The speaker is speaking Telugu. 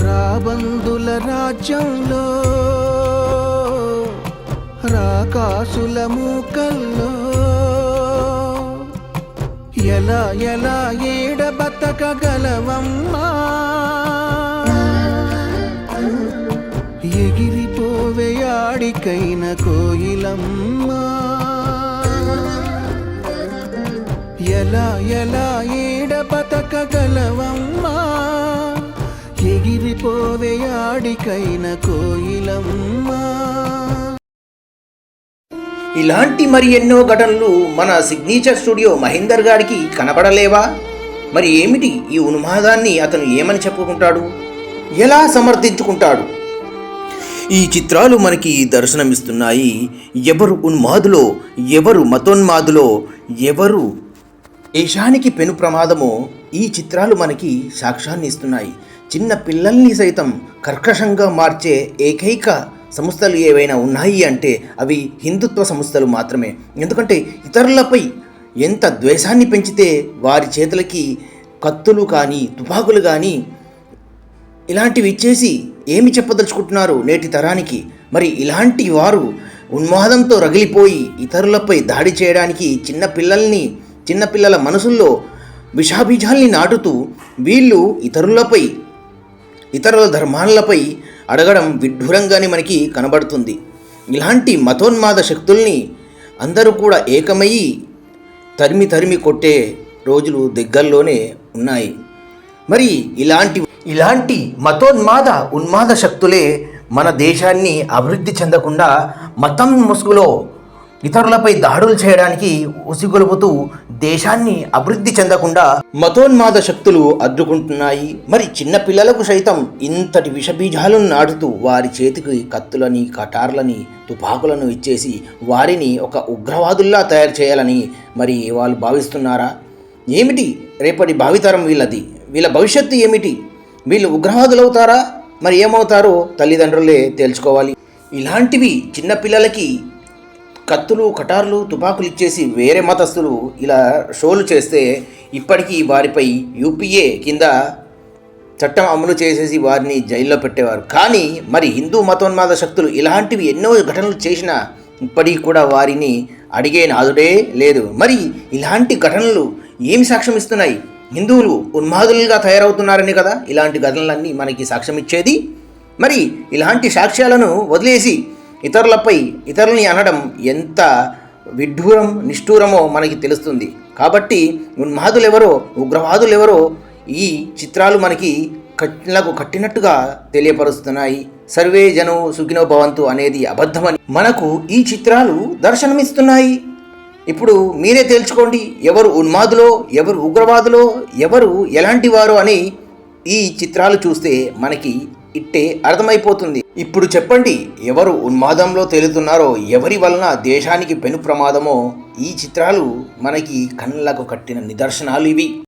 రాబందుల రాజ్యంలో రాకాసుల మూకల్లో. ఎలా ఎలా ఏడ బతకగలవమ్మా? ఎగిరిపోవే ఆడికైన కోయిలమ్మా. ఎలా ఎలా ఏడ బతకగలవమ్మా? ఎగిరిపోవే ఆడికైన కోయిలమ్మా. ఇలాంటి మరి ఎన్నో ఘటనలు మన సిగ్నేచర్ స్టూడియో మహేందర్ గారికి కనపడలేవా మరి ఏమిటి ఈ ఉన్మాదాన్ని అతను ఏమని చెప్పుకుంటాడు? ఎలా సమర్థించుకుంటాడు? ఈ చిత్రాలు మనకి దర్శనమిస్తున్నాయి. ఎవరు ఉన్మాదులో ఎవరు మతోన్మాదులో ఎవరు దేశానికి పెను ప్రమాదమో ఈ చిత్రాలు మనకి సాక్ష్యాన్ని ఇస్తున్నాయి. చిన్న పిల్లల్ని సైతం కర్కశంగా మార్చే ఏకైక సంస్థలు ఏవైనా ఉన్నాయి అంటే అవి హిందుత్వ సంస్థలు మాత్రమే. ఎందుకంటే ఇతరులపై ఎంత ద్వేషాన్ని పెంచితే వారి చేతులకి కత్తులు కానీ తుపాకులు కానీ ఇలాంటివి ఇచ్చేసి ఏమి చెప్పదలుచుకుంటున్నారు నేటి తరానికి? మరి ఇలాంటి వారు ఉన్మాదంతో రగిలిపోయి ఇతరులపై దాడి చేయడానికి చిన్న పిల్లల్ని చిన్నపిల్లల మనసుల్లో విషాబీజాల్ని నాటుతూ వీళ్ళు ఇతరులపై ఇతరుల ధర్మాలపై అడగడం విడ్డూరంగానే మనకి కనబడుతుంది. ఇలాంటి మతోన్మాద శక్తుల్ని అందరూ కూడా ఏకమయ్యి తరిమి తరిమి కొట్టే రోజులు దగ్గరలోనే ఉన్నాయి. మరి ఇలాంటి ఇలాంటి మతోన్మాద ఉన్మాద శక్తులే మన దేశాన్ని అభివృద్ధి చెందకుండా మతం ముసుగులో ఇతరులపై దాడులు చేయడానికి ఉసిగొలుపుతూ దేశాన్ని అభివృద్ధి చెందకుండా మతోన్మాద శక్తులు అడ్డుకుంటున్నాయి. మరి చిన్న పిల్లలకు సైతం ఇంతటి విషబీజాలను నాటుతూ వారి చేతికి కత్తులని కటార్లని తుపాకులను ఇచ్చేసి వారిని ఒక ఉగ్రవాదుల్లా తయారు చేయాలని మరి వాళ్ళు భావిస్తున్నారా? ఏమిటి? రేపటి భావితరం వీళ్ళది. వీళ్ళ భవిష్యత్తు ఏమిటి? వీళ్ళు ఉగ్రవాదులవుతారా? మరి ఏమవుతారో తల్లిదండ్రులే తేల్చుకోవాలి. ఇలాంటివి చిన్నపిల్లలకి కత్తులు కటార్లు తుపాకులు ఇచ్చేసి వేరే మతస్థులు ఇలా షోలు చేస్తే ఇప్పటికీ వారిపై యూపీఏ కింద చట్టం అమలు చేసేసి వారిని జైల్లో పెట్టేవారు. కానీ మరి హిందూ మతోన్మాద శక్తులు ఇలాంటివి ఎన్నో ఘటనలు చేసినా ఇప్పటికీ కూడా వారిని అడిగే నాదుడే లేదు. మరి ఇలాంటి ఘటనలు ఏమి సాక్ష్యం ఇస్తున్నాయి హిందువులు ఉన్మాదులుగా తయారవుతున్నారని కదా? ఇలాంటి ఘటనలన్నీ మనకి సాక్ష్యం ఇచ్చేది మరి ఇలాంటి సాక్ష్యాలను వదిలేసి ఇతరులపై ఇతరులని అనడం ఎంత విడ్డూరం నిష్ఠూరమో మనకి తెలుస్తుంది. కాబట్టి ఉన్మాదులెవరో ఉగ్రవాదులెవరో ఈ చిత్రాలు మనకి కట్లకు కట్టినట్టుగా తెలియపరుస్తున్నాయి. సర్వే జనం సుఖినో భవంతు అనేది అబద్ధమని మనకు ఈ చిత్రాలు దర్శనమిస్తున్నాయి. ఇప్పుడు మీరే తేల్చుకోండి ఎవరు ఉన్మాదులో ఎవరు ఉగ్రవాదులో ఎవరు ఎలాంటి వారు అని ఈ చిత్రాలు చూస్తే మనకి ఇట్టే అర్థమైపోతుంది. ఇప్పుడు చెప్పండి ఎవరు ఉన్మాదంలో తేలుతున్నారో ఎవరి వలన దేశానికి పెను ప్రమాదమో ఈ చిత్రాలు మనకి కళ్ళకు కట్టిన నిదర్శనాలు ఇవి.